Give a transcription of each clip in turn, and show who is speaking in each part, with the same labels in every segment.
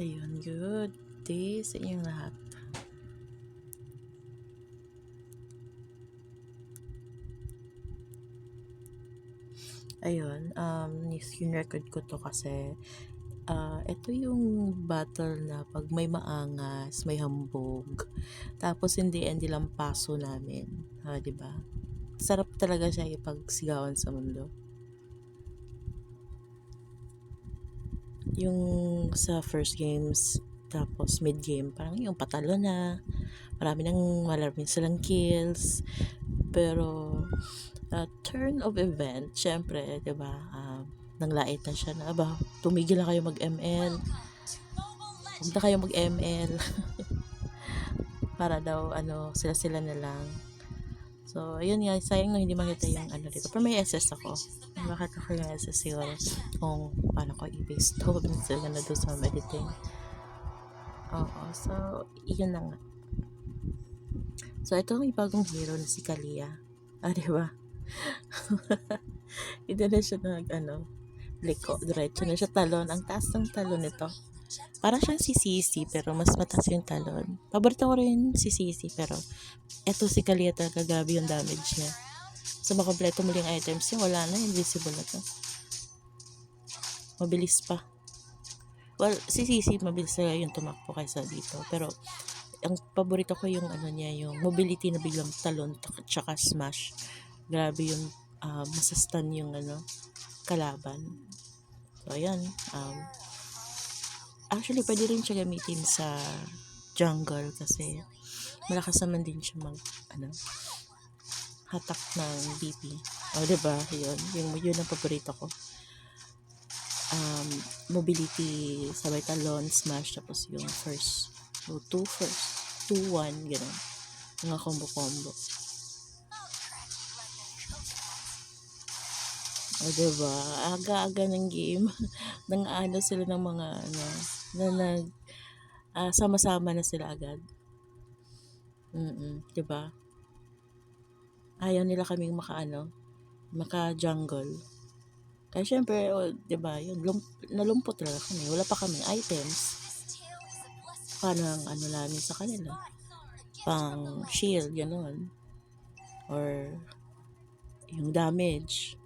Speaker 1: Ayun, good day sa inyong lahat. Ayun, um, yung record ko to kasi ah ito yung battle na pag may maangas, may hambog, tapos hindi hindi lang paso namin. 'di ba? Sarap talaga siya ipagsigawan sa mundo. Yung sa first games, tapos mid game, parang yung patalo na, marami nang marami silang kills, pero uh, turn of event, syempre, 'di ba? Um, nanglait na siya na, aba, tumigil na kayo mag-ML. Huwag na kayo mag-ML. Para daw, ano, sila-sila na lang. So, ayun nga, sayang no, hindi makita yung ano dito. Pero may SS ako. Bakit ako yung SS siguro kung paano ko i-base to. Sila na doon sa editing. Oo, so, yun na nga. So, ito ang bagong hero na si Kalia. Ah, di ba? Hindi na siya nag, ano, liko, diretso na siya talon. Ang taas ng talon nito. Para siyang si Sisi, pero mas mataas yung talon. Paborito ko rin si Sisi, pero eto si Kalia talaga, grabe yung damage niya. So, makompleto mo yung items niya, wala na, invisible na to. Mabilis pa. Well, si Sisi, mabilis na yung tumakbo kaysa dito. Pero, ang paborito ko yung ano niya, yung mobility na biglang talon, tsaka smash. Grabe yung uh, masastan yung ano, kalaban. So, ayan. Um, actually, pwede rin siya gamitin sa jungle kasi malakas naman din siya mag, ano, hatak ng BP. O, oh, diba? Yun. Yung, yun ang paborito ko. Um, mobility, sabay talon, smash, tapos yung first. So, two first. Two, one, gano'n. Mga combo-combo. O, diba? Aga-aga ng game. nang ano sila ng mga, ano, na nag, uh, sama-sama na sila agad. Mm diba? Ayaw nila kaming maka-ano, maka-jungle. Kaya syempre, oh, diba, yun, lump, nalumpot talaga kami. Wala pa kaming items. Paano ang ano namin sa kanila? Pang shield, gano'n. Or, yung damage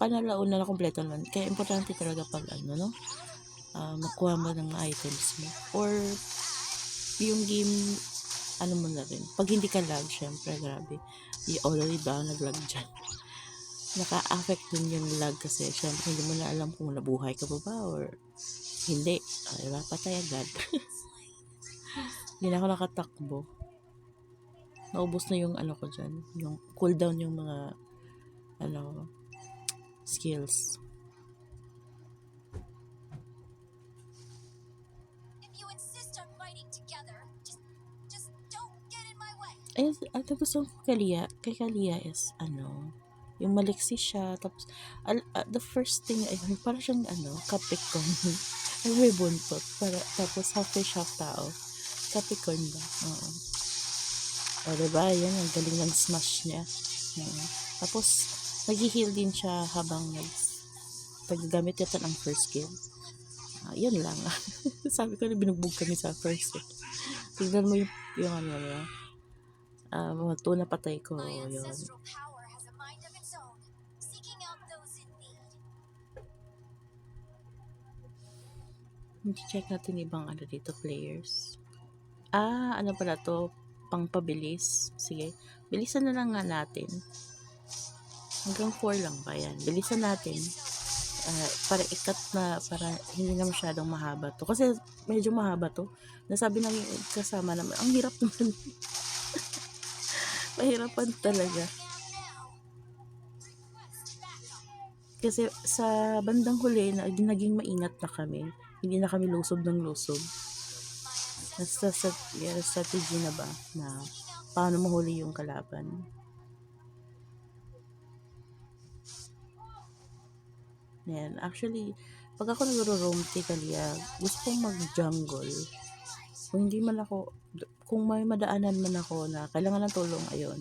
Speaker 1: kanala una na kompleto naman. Kaya importante talaga pag ano, no? Uh, makuha mo ng items mo. Or, yung game, ano mo na rin. Pag hindi ka lag, syempre, grabe. Y already ba naglag dyan? Naka-affect din yung lag kasi syempre hindi mo na alam kung nabuhay ka pa ba or hindi. Ay, diba? Patay agad. hindi na ako nakatakbo. Naubos na yung ano ko dyan. Yung cooldown yung mga ano, skills. Ayun, at gusto ko Kalia, kay Kalia is, ano, yung maliksi siya, tapos, al, uh, the first thing, ay, parang siyang, ano, Capricorn. ay, may buntot. Para, tapos, half fish, half tao. Capricorn ba? Oo. O, diba? Yan, ang galing ng smash niya. Oo. Tapos, nag-heal din siya habang nag paggamit yata ng first skill. Uh, yan lang. Sabi ko na binugbog kami sa first skill. Tignan mo yung, yung ano na. Uh, mga tuna patay ko. Yun. Hindi check natin ibang ano dito players. Ah, ano pala to? Pangpabilis. Sige. Bilisan na lang nga natin. Hanggang 4 lang ba yan? Bilisan natin. Uh, para ikat na, para hindi na masyadong mahaba to. Kasi medyo mahaba to. Nasabi ng kasama naman, ang hirap naman. Mahirapan talaga. Kasi sa bandang huli, na, naging maingat na kami. Hindi na kami lusob ng lusob. Nasa sa, strategy na ba na paano mahuli yung kalaban. Yan. Actually, pag ako nagro-roam Kalia, gusto kong mag-jungle. Kung hindi man ako, kung may madaanan man ako na kailangan ng tulong, ayun,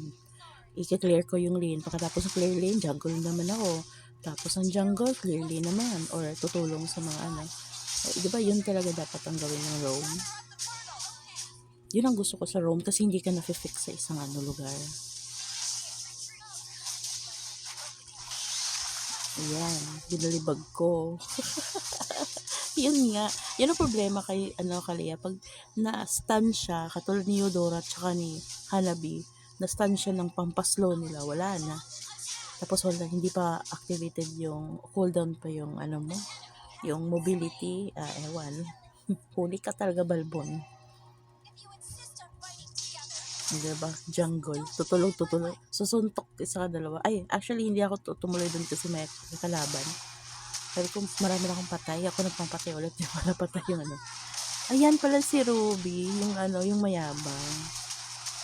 Speaker 1: i-clear ko yung lane. Pagkatapos ng clear lane, jungle naman ako. Tapos ang jungle, clear lane naman. Or tutulong sa mga ano, Eh, di ba yun talaga dapat ang gawin ng Rome? Yun ang gusto ko sa Rome kasi hindi ka nafe-fix sa isang ano lugar. Ayan, binalibag ko. yun nga. Yan ang problema kay ano Kalia. Pag na-stun siya, katulad ni Eudora at saka ni Hanabi, na-stun siya ng pampaslow nila, wala na. Tapos wala, hindi pa activated yung cooldown pa yung ano mo, yung mobility, ah, ewan. Huli ka talaga balbon. Diba? Jungle. Tutulog, tutulog. Susuntok isa ka dalawa. Ay, actually, hindi ako tu- tumuloy dun kasi may, kalaban. Sabi ko, marami na akong patay. Ako nagpampatay ulit. Di ba napatay yung ano. Ayan pala si Ruby. Yung ano, yung mayabang.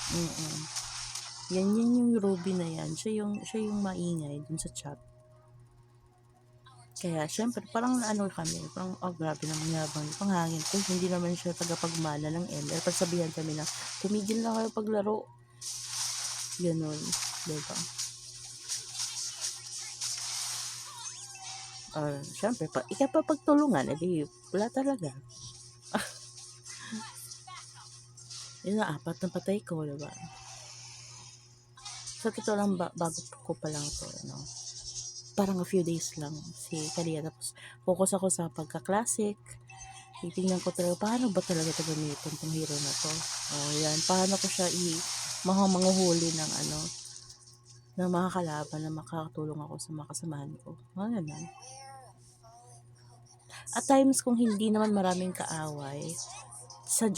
Speaker 1: Mm Yan, yan yung Ruby na yan. Siya yung, siya yung maingay dun sa chat. Kaya, syempre, parang ano kami, parang, oh, grabe naman yabang, panghangin ko, hindi naman siya tagapagmana ng ML. Pasabihan kami na, tumigil na kayo paglaro. Ganun, diba? Uh, syempre, pa, ikapapagtulungan, edi, wala talaga. Yun na, apat na patay ko, diba? Sa totoo lang, ba, bago ko pa lang to, no? Parang a few days lang si Kalia. Tapos, focus ako sa pagka-classic. Titingnan ko talaga, paano ba talaga ito gamitin itong hero na to? O, yan. Paano ko siya i manguhuli ng ano, ng mga kalaban na makakatulong ako sa mga kasamahan ko. Mga ganun. At times, kung hindi naman maraming kaaway, sa,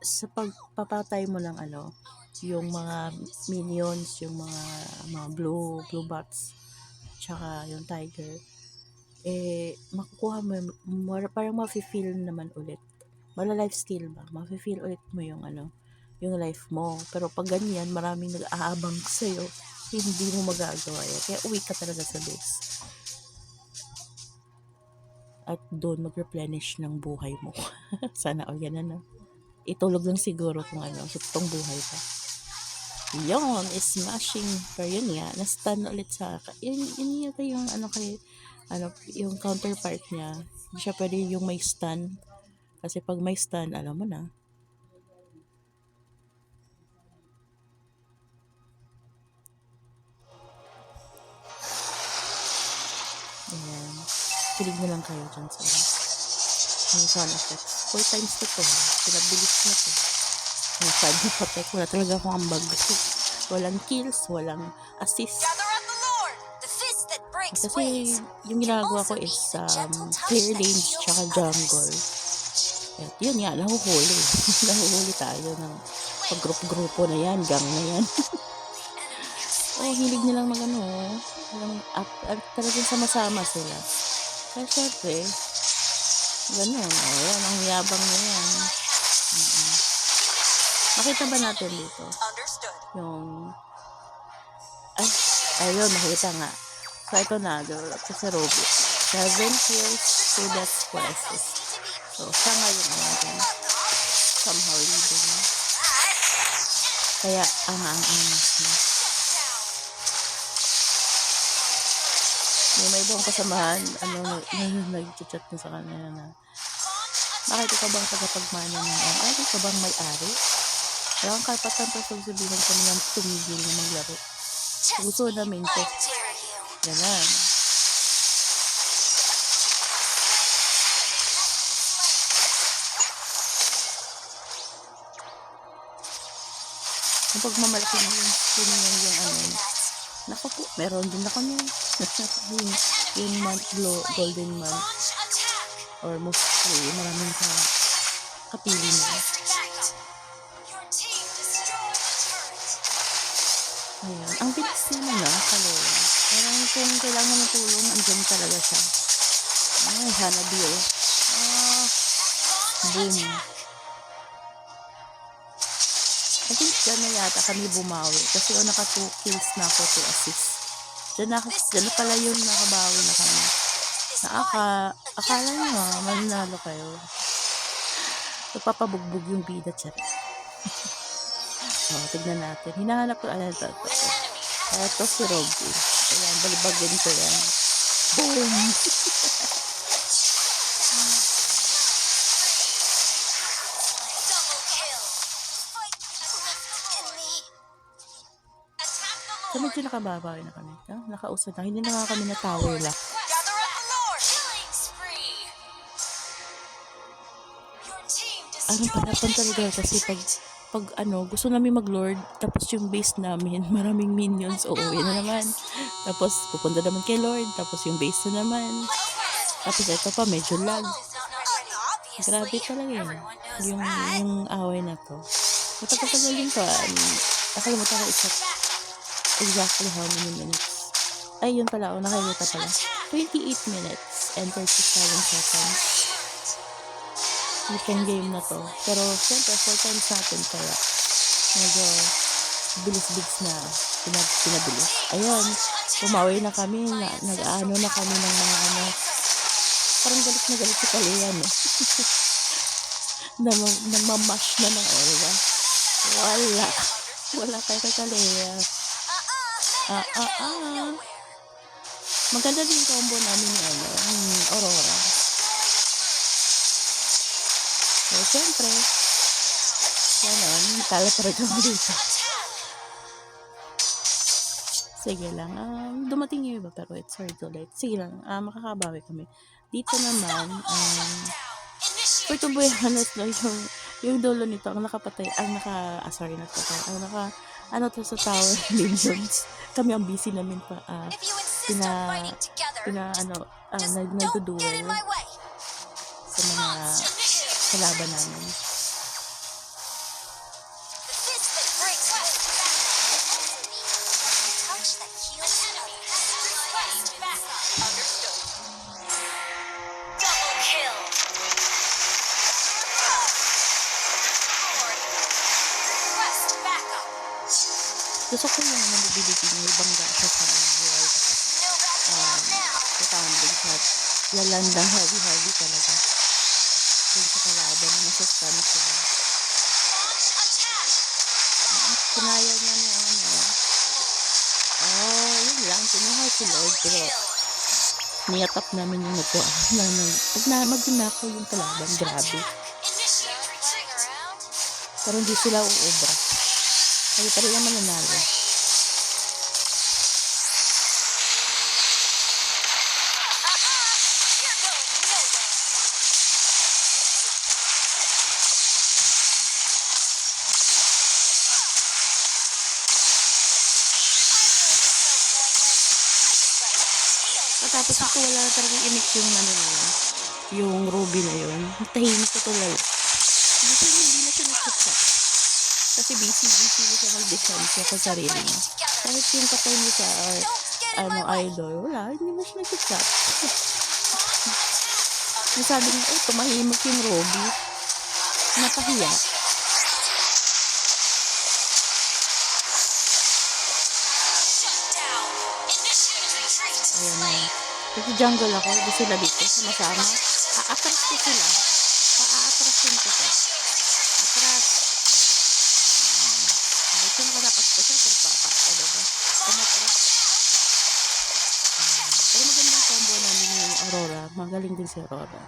Speaker 1: sa pagpapatay mo ng ano, yung mga minions, yung mga mga blue blue bots, tsaka yung tiger, eh, makukuha mo, more, parang mafe-feel naman ulit. Mala life steal ba? Mafe-feel ulit mo yung ano, yung life mo. Pero pag ganyan, maraming nag-aabang sa'yo, hindi mo magagawa yan. Kaya uwi ka talaga sa base. At doon mag-replenish ng buhay mo. Sana all yan ano. Itulog lang siguro kung ano, totoong buhay pa. Yun, smashing. Pero yun nga, na-stun ulit sa yun, yun yata yung ano kay, ano, yung counterpart niya. Hindi siya pwede yung may stun. Kasi pag may stun, alam mo na. Ayan. Kilig na lang kayo dyan sa yung sound effects. Four times na to. Pinabilis na to. Na patek. Wala talaga akong ambag. Walang kills, walang assist.
Speaker 2: at
Speaker 1: Kasi yung ginagawa ko is um, clear lanes tsaka jungle. At yun nga, nahuhuli. nahuhuli tayo ng pag-group-grupo na yan, gang na yan. oh, hilig nilang mag ano, walang, at, at talagang sama-sama sila. Kaya syempre, ganun, oh, yan, ang yabang na yan. Makita ba natin dito? Yung ay, ayun, makita nga. So, ito na, ito sa Ruby. Seven kills, deaths, four assists. So, siya nga yung ano dyan. Somehow leading. Kaya, ang ang ang niya. Yung may ibang kasamahan, ano, nag- nag-chat na sa kanila na, bakit ikaw bang tagapagmana ng ano? Ay, ikaw bang may-ari? Wala kang karapatan pa sabihin kami ng tumigil na maglaro. Gusto namin
Speaker 2: you.
Speaker 1: Ganun. Yung pagmamalaki na yung skin niya yung ano. Naku po, meron din ako niyan. yung, yung month, glo- golden month. Or mostly, maraming ka kapili na. Naman na, kaloy. Parang kung kailangan ng tulong, andyan talaga siya. Ay, hanabi oh. Ah, boom. I think dyan na yata kami bumawi. Kasi oh, naka 2 kills na ako, 2 assists. Dyan na, dyan na pala yun, nakabawi na kami. Naaka, akala nyo ah, mananalo kayo. Napapabugbog yung bida chat. oh, tignan natin. Hinahanap ko, ano ito, ito. Ito si Rogi. Ayan, balibagin ko yan. Boom! kami dyan nakababawi na kami. Ha? Nakausa na. Hindi na nga kami na tower. Ano panapan talaga kasi pag pag ano, gusto namin mag-lord, tapos yung base namin, maraming minions, uuwi na naman. Tapos, pupunta naman kay Lord, tapos yung base na naman. Tapos, ito pa, medyo lag. Grabe talaga yun. Yung, yung away na to. Matagal-tagal din to. Um, nakalimutan ko exact, exactly how many minutes. Ay, yun pala. Oh, nakalimutan pala. 28 minutes and 37 seconds. Itong game na to. Pero, syempre, 4 times natin. Kaya, medyo bilis-bilis na pinab pinabilis. Ayun, pumawi na kami. Na, nag-ano na kami ng mga ano. Parang galit na galit si Kalian eh. Nam namamash na ng Orwa. Wala. Wala kay Kalea. Ah, ah, ah. Maganda din combo namin ni ano, Aurora. So, syempre, ganon, talaparad ako dito. Sige lang, um, dumating yung iba pero it's hard to let. Sige lang, ah, makakabawi kami. Dito naman, um, for to be honest lang, yung, yung dulo nito, ang nakapatay, ang naka, ah, sorry, nakapatay, ang naka, ano to sa tower minions. Kami ang busy namin pa, ah, pina, pina, ano, ah, nag, nagduduel
Speaker 2: my way.
Speaker 1: Sa mga kalaban namin. Gusto ko yung mobility niya, ibang siya sa
Speaker 2: out now.
Speaker 1: tatambling siya. Lalandang heavy-heavy talaga. Dun sa kalaban na nasa-stun sila.
Speaker 2: Launch attack.
Speaker 1: Kinaya niya ni ano. Oh, yun lang. Kinuha si Lord. Pero, niyatap namin yung nagkuha. Na, pag na, magnanakaw yung kalaban, grabe. Pero hindi sila uubra. Kaya pa rin Matapos ako wala talagang imik yung ano na yun. Yung ruby na yun. Tahimik ko. Hindi siya, hindi na siya nagchat Kasi busy, busy na siya mag-defense sa sarili niya. Kahit yung katay niya sa or, ano, idol, wala, hindi na siya nagchat Nasabi niya, eh, tumahimik yung ruby. Napahiya. Jungle ako, di sila dito, sama-sama. Aatras ko sila. Paatrasin ko to. Atras. Hmm. Buti nakalakas ko siya, pero papa, ano ba? Umatras. Hmm. Pero magandang combo namin ni Aurora. Magaling din si Aurora.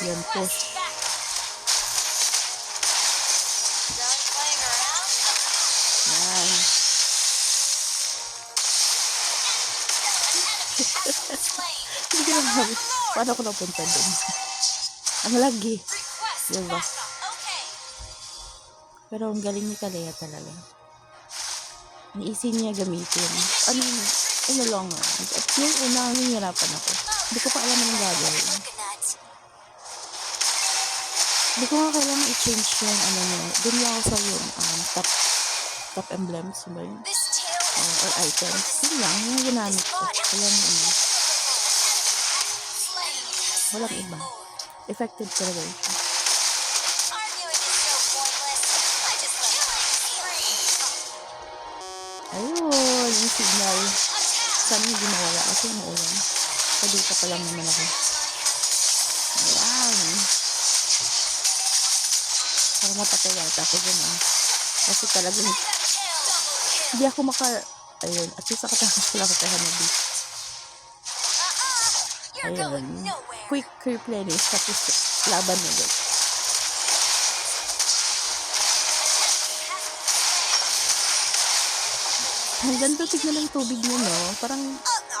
Speaker 1: Yan, push. Paano ko napunta dun? Ang lagi. Diba? Pero ang galing ni Kalea talaga. Easy niya gamitin. Ano yun? In the long run. At yung una, nangyirapan ako. Hindi ko pa alam anong gagawin. Hindi ko nga kailangan i-change yung ano niya. Doon lang ako sa yung um, top top emblems ba yun?
Speaker 2: This tail
Speaker 1: Or, items. Yun lang. Yung ginamit ko. Walang ano. Walang iba. Effective talaga
Speaker 2: spree.
Speaker 1: Ayun. Yung signal. Sana hindi mawala kasi yung ulan. Kadita pa lang naman ako. Ayan. Parang mapatay yata ako dyan ah. Kasi talagang hindi ako maka... Ayun. At least nakatakas ko lang ako kay Hanabi. Ayun quick replenish tapos laban ulit. Ang ganda tignan ng tubig mo, no? Parang,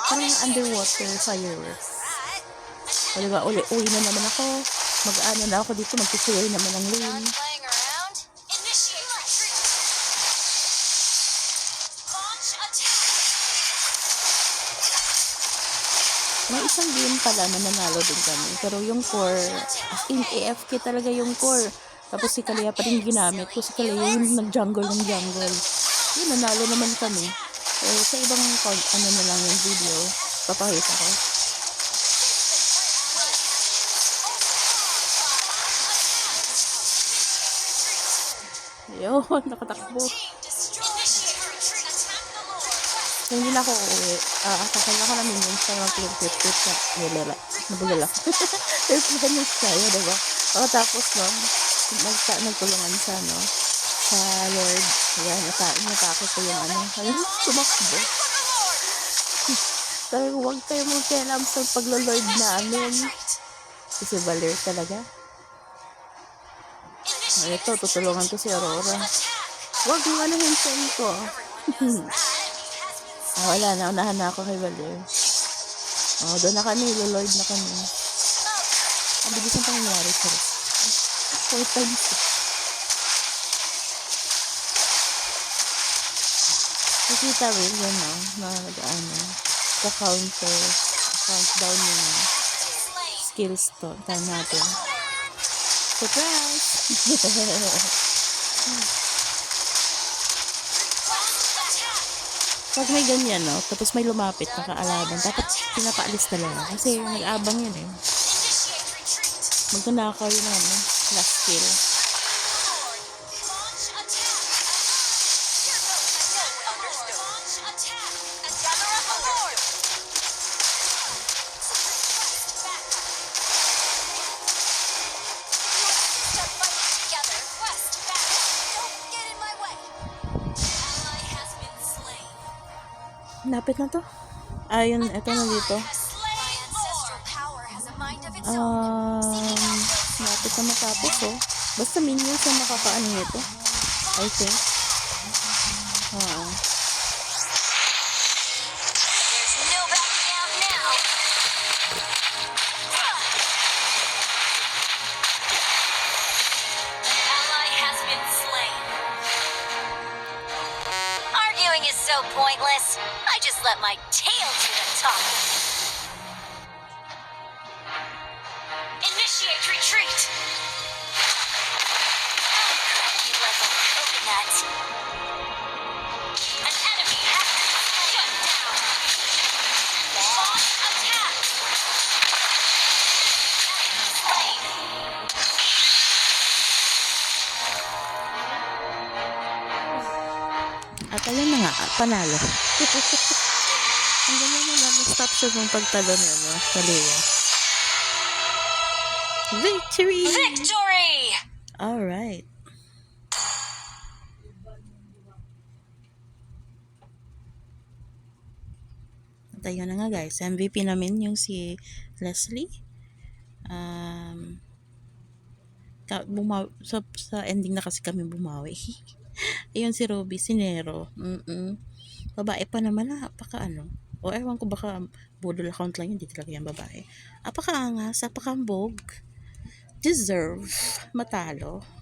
Speaker 1: parang underwater fireworks. O diba, uli, uwi na naman ako. Mag-ano na ako dito, magkikuloy naman
Speaker 2: ang
Speaker 1: rain. Isang game pala na nanalo din kami. Pero yung core, as in AFK talaga yung core. Tapos si Kalia pa rin ginamit ko. Si Kalia yung nag-jungle ng jungle. Yun, nanalo naman kami. Eh, sa ibang ano na lang yung video, papakita ko. Yun, nakatakbo. So, hindi na ako uuwi. Ah, kakala ko namin yung sa mga pinipit-pit na nilala. Nabulala. Airplane yung tayo, diba? Pagkatapos nun, nagta nagtulungan sa, ano, sa Lord. Ayan, nata natakot ko yung ano. Ayun, tumakbo. Sabi ko, huwag kayo mong kailam sa paglo-Lord namin. Kasi Valer talaga. Ito, tutulungan ko si Aurora. Huwag mo ano yung son ko. Ah, wala na, unahan na ako kay Valer. Oh, doon na kami, lolord na kami. Ang bilis ang pangyayari sa Four times. Nakita rin yun, no? Na nag-ano, ka-counter, countdown yung skills to, time natin. Surprise! Pag may ganyan, no? Tapos may lumapit na kaalaban, dapat pinapaalis talaga. Kasi nag-abang yun eh. Magkanakaw yun ano, last skill. Lapit na to. Ayun, eto na dito. Um, lapit na matapos oh. Basta minions ang makakaano nito. I think. Oo.
Speaker 2: Talking. Initiate retreat. You a coconut. An enemy has been shut down. Attack. Enemy
Speaker 1: panalo. Ang ganda na lang stop shot ng pagtalo niya, no? Kalia. Victory!
Speaker 2: Victory!
Speaker 1: Alright. At ayun na nga guys, MVP namin yung si Leslie. Um, ka, bumaw, sa, sa ending na kasi kami bumawi. ayun si Ruby, si Nero. Mm-mm. Babae pa naman, apaka ano. O ewan ko baka budol account lang hindi talaga yan babae. Apaka angas, apaka ambog. Deserve matalo.